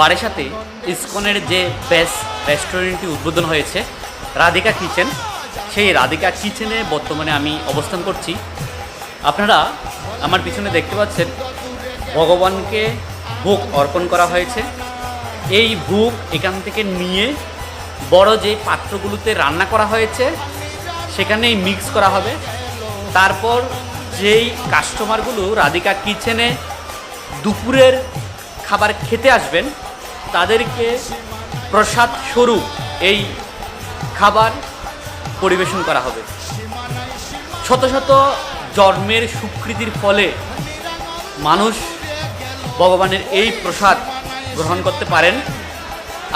বারেসাতে ইসকনের যে বেস্ট রেস্টুরেন্টটি উদ্বোধন হয়েছে, রাধিকা কিচেন, সেই রাধিকা কিচেনে বর্তমানে আমি অবস্থান করছি। আপনারা আমার পিছনে দেখতে পাচ্ছেন, ভগবানকে ভোগ অর্পণ করা হয়েছে। এই ভোগ এখান থেকে নিয়ে বড় যে পাত্রগুলোতে রান্না করা হয়েছে, সেখানেই মিক্স করা হবে। তারপর যেই কাস্টমারগুলো রাধিকা কিচেনে দুপুরের খাবার খেতে আসবেন তাদেরকে প্রসাদ স্বরূপ এই খাবার পরিবেশন করা হবে। শত শত জন্মের স্বীকৃতির ফলে মানুষ ভগবানের এই প্রসাদ গ্রহণ করতে পারেন।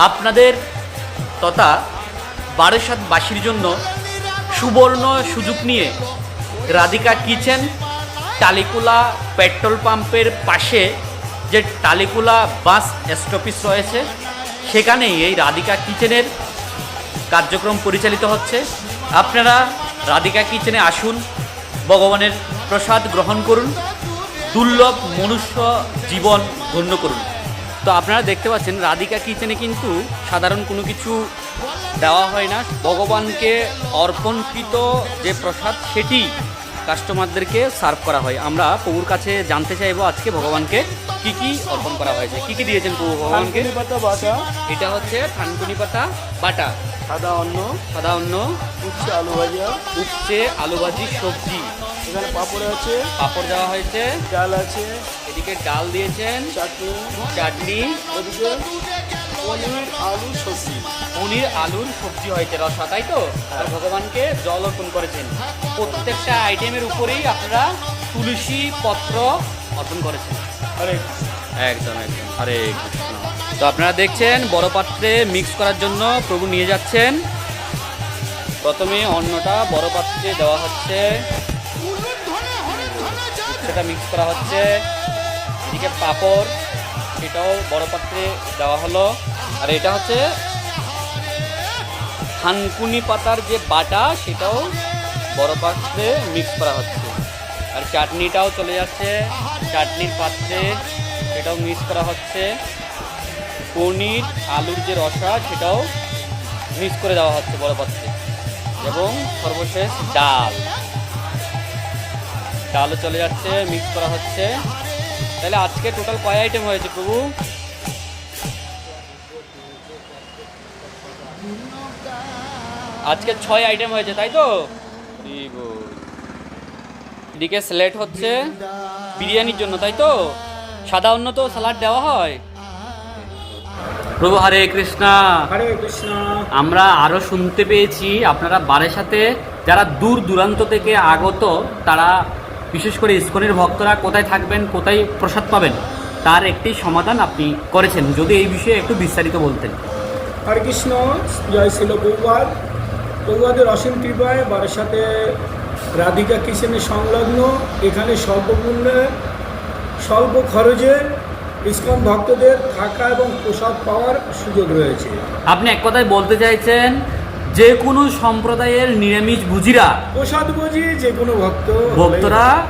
আপনাদের তথা বারাসাতবাসীর জন্য সুবর্ণ সুযোগ নিয়ে রাধিকা কিচেন, টালিকুলা পেট্রোল পাম্পের পাশে যে টালিকুলা বাস স্টপিস রয়েছে, সেখানেই এই রাধিকা কিচেনের কার্যক্রম পরিচালিত হচ্ছে। আপনারা রাধিকা কিচেনে আসুন, ভগবানের প্রসাদ গ্রহণ করুন, দুর্লভ মনুষ্য জীবন ধন্য করুন। তো আপনারা দেখতে পাচ্ছেন, রাধিকা কিচেনে কিন্তু সাধারণ কোনো কিছু দেওয়া হয় না। ভগবানকে অর্পণকৃত যে প্রসাদ, সেটি কাস্টমারদেরকে সার্ভ করা হয়। আমরা প্রভুর কাছে জানতে চাইব আজকে ভগবানকে কি কি অর্পণ করা হয়েছে। কি কি দিয়েছেন প্রভু ভগবানকে? পাতা বাটা। এটা হচ্ছে থানকুনি পাতা বাটা। সাদা অন্ন। সাদা অন্ন। উচ্ছে আলু ভাজা। উচ্ছে আলু ভাজি সবজি। এখানে পাঁপড় আছে। পাঁপড় দেওয়া হয়েছে। ডাল আছে। এদিকে ডাল দিয়েছেন। চাটনি। চাটনি। ওদিকে পনির আলু সবজি পনির আলুর সবজি হয়েছে রসা তাই তো? আর ভগবানকে জল অর্পণ করেছেন। প্রত্যেকটা আইটেমের উপরেই আপনারা তুলসী পত্র অর্পণ করেছেন। আরে একদম একদম। কৃষ্ণ। তো আপনারা দেখছেন বড় পাত্রে মিক্স করার জন্য প্রভু নিয়ে যাচ্ছেন। প্রথমে অন্নটা বড় পাত্রে দেওয়া হচ্ছে। সেটা মিক্স করা হচ্ছে। এদিকে পাঁপড়। সেটাও বড় পাত্রে দেওয়া হলো। আর এটা হচ্ছে থানকুনি পাতার যে বাটা, সেটাও বড় পাত্রে মিক্স করা হচ্ছে। আর চাটনিটাও চলে যাচ্ছে। চাটনির পাত্রে সেটাও মিক্স করা হচ্ছে। পনির, আলুর যে রসা, সেটাও মিক্স করে দেওয়া হচ্ছে বড় পাত্রে। এবং সর্বশেষ ডাল। ডালও চলে যাচ্ছে মিক্স করা হচ্ছে। তাহলে আজকে টোটাল কয় আইটেম হয়েছে প্রভু? আজকে ছয় আইটেম হয়েছে তাই তো। এদিকে স্লেট হচ্ছে বিরিয়ানির জন্য তাই তো? সাদা অন্য তো স্যালাড দেওয়া হয়। প্রভু হরে কৃষ্ণা। হরে কৃষ্ণ। আমরা আরও শুনতে পেয়েছি আপনারা বারের সাথে যারা দূর দূরান্ত থেকে আগত তারা বিশেষ করে ইস্কনের ভক্তরা কোথায় থাকবেন কোথায় প্রসাদ পাবেন তার একটি সমাধান আপনি করেছেন। যদি এই বিষয়ে একটু বিস্তারিত বলতেন। হরে কৃষ্ণ জয় ছিল বৌবাদ বৌবাদের অসীম কৃপায় বারের সাথে রাধিকা কিচেনের সংলগ্ন এখানে স্বল্পমূল্যে স্বল্প খরচে ইস্কন ভক্তদের থাকা এবং প্রসাদ পাওয়ার সুযোগ রয়েছে। আপনি এক কথায় বলতে চাইছেন যে কোনো সম্প্রদায়ের নিরামিষ ভুজিরা। প্রসাদ বুঝি যে কোনো ভক্ত ভক্তরা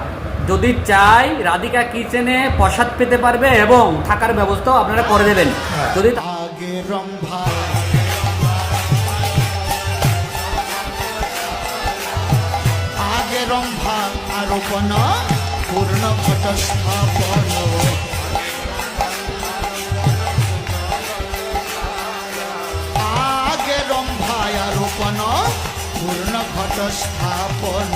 যদি চায় রাধিকা কিচেনে প্রসাদ পেতে পারবে এবং থাকার ব্যবস্থাও আপনারা করে দেবেন। হ্যাঁ। যদি আগে রম্ভা। আগে আরোপণ পূর্ণ ঘট পূর্ণ ঘট স্থাপন